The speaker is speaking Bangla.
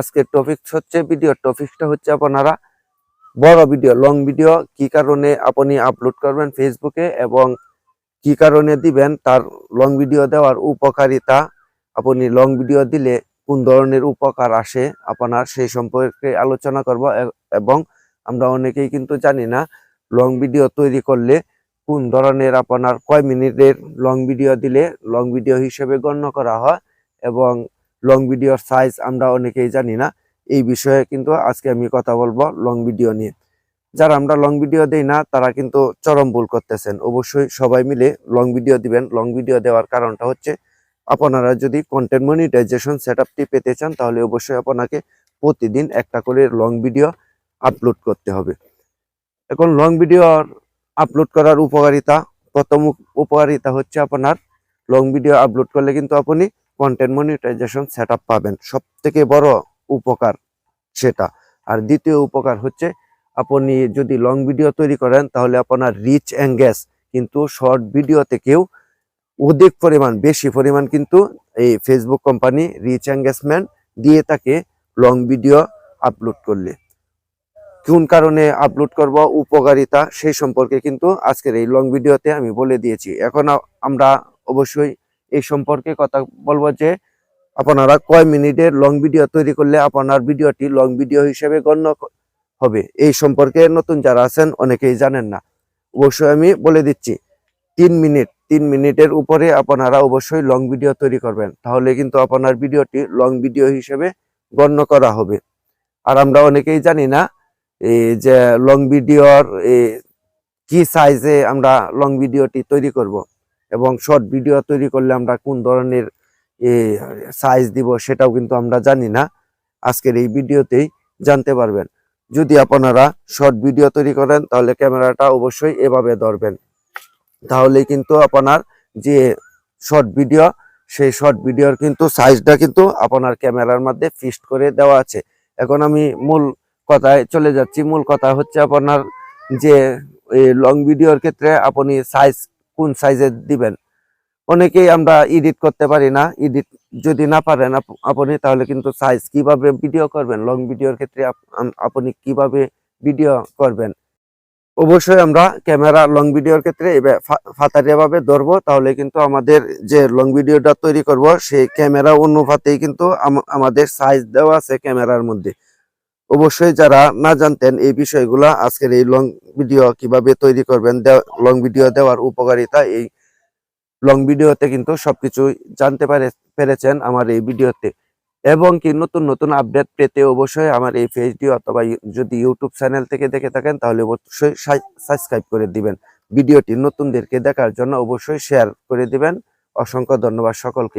আজকের টপিক হচ্ছে ভিডিও টপিকটা হচ্ছে আপনারা বড় ভিডিও লং ভিডিও কি কারণে আপনি আপলোড করবেন ফেসবুকে এবং কি কারণে দিবেন তার লং ভিডিও দেওয়ার উপকারিতা। আপনি লং ভিডিও দিলে কোন ধরনের উপকার আসে আপনার সেই সম্পর্কে আলোচনা করব এবং আমরা অনেকেই কিন্তু জানি না লং ভিডিও তৈরি করলে কোন ধরনের আপনার কয় মিনিটের লং ভিডিও দিলে লং ভিডিও হিসেবে গণ্য করা হয় এবং লং ভিডিওর সাইজ আমরা অনেকেই জানি না। এই বিষয়ে কিন্তু আজকে আমি কথা বলব লং ভিডিও নিয়ে। যারা আমরা লং ভিডিও দেই না, তারা কিন্তু চরম ভুল করতেছেন। অবশ্যই সবাই মিলে লং ভিডিও দিবেন। লং ভিডিও দেওয়ার কারণটা হচ্ছে, আপনারা যদি কন্টেন্ট মনিটাইজেশন সেটআপটি পেতে চান, তাহলে অবশ্যই আপনাকে প্রতিদিন একটা করে লং ভিডিও আপলোড করতে হবে। এখন লং ভিডিও আপলোড করার উপকারিতা, প্রথম উপকারিতা হচ্ছে আপনার লং ভিডিও আপলোড করলে কিন্তু আপনি কন্টেন্ট মনিটাইজেশন সেটআপ পাবেন। সব থেকে বড় উপকার সেটা। আর দ্বিতীয় উপকার হচ্ছে, আপনি যদি লং ভিডিও তৈরি করেন, তাহলে আপনার রিচ এঙ্গেজ কিন্তু শর্ট ভিডিও থেকেও অধিক পরিমাণ, বেশি পরিমাণ কিন্তু এই ফেসবুক কোম্পানি রিচ এঙ্গেজমেন্ট দিয়ে তাকে লং ভিডিও আপলোড করলে। কোন কারণে আপলোড করব, উপকারিতা সেই সম্পর্কে কিন্তু আজকের এই লং ভিডিওতে আমি বলে দিয়েছি। এখন আমরা অবশ্যই এই সম্পর্কে কথা বলব যে আপনারা কয় মিনিটের লং ভিডিও তৈরি করলে আপনার ভিডিওটি লং ভিডিও হিসেবে গণ্য হবে। এই সম্পর্কে নতুন যারা আছেন অনেকেই জানেন না। অবশ্যই আমি বলে দিচ্ছি, তিন মিনিট, তিন মিনিটের উপরে আপনারা অবশ্যই লং ভিডিও তৈরি করবেন। তাহলে কিন্তু আপনার ভিডিওটি লং ভিডিও হিসেবে গণ্য করা হবে। আর আমরা অনেকেই জানি না এই যে লং ভিডিওর কি সাইজে আমরা লং ভিডিওটি তৈরি করব। এবং শর্ট ভিডিও তৈরি করলে আমরা কোন ধরনের সাইজ দিব সেটাও কিন্তু আমরা জানি না। আজকের এই ভিডিওতেই জানতে পারবেন। যদি আপনারা শর্ট ভিডিও তৈরি করেন, তাহলে ক্যামেরাটা অবশ্যই এভাবে ধরবেন। তাহলে কিন্তু আপনার যে শর্ট ভিডিও সেই শর্ট ভিডিওর কিন্তু সাইজটা কিন্তু আপনার ক্যামেরার মধ্যে ফিক্সড করে দেওয়া আছে। এখন আমি মূল কথায় চলে যাচ্ছি। মূল কথা হচ্ছে আপনার যে লং ভিডিওর ক্ষেত্রে আপনি সাইজ কোন সাইজের দিবেন? অনেকেই আমরা এডিট করতে পারি না এডিট যদি না পারেন আপনি তাহলে কিন্তু সাইজ কীভাবে ভিডিও করবেন? লং ভিডিওর ক্ষেত্রে আপনি কীভাবে ভিডিও করবেন? অবশ্যই আমরা ক্যামেরা লং ভিডিওর ক্ষেত্রে ফাতারিয়া ভাবে ধরবো, তাহলে কিন্তু আমাদের যে লং ভিডিওটা তৈরি করব, সেই ক্যামেরা অনুপাতেই কিন্তু আমাদের সাইজ দেওয়া আছে ক্যামেরার মধ্যে। অবশ্যই যারা না জানতেন এই বিষয়গুলো, আজকের এই লং ভিডিও কীভাবে তৈরি করবেন লং ভিডিও দেওয়ার উপকারিতা, এই লং ভিডিওতে কিন্তু সবকিছু জানতে পারে, পেরেছেন আমার এই ভিডিওতে এবং কি নতুন নতুন আপডেট পেতে অবশ্যই আমার এই ফেসডি অথবা যদি ইউটিউব চ্যানেল থেকে দেখে থাকেন, তাহলে অবশ্যই সাবস্ক্রাইব করে দিবেন। ভিডিওটি নতুনদেরকে দেখার জন্য অবশ্যই শেয়ার করে দিবেন। অসংখ্য ধন্যবাদ সকলকে।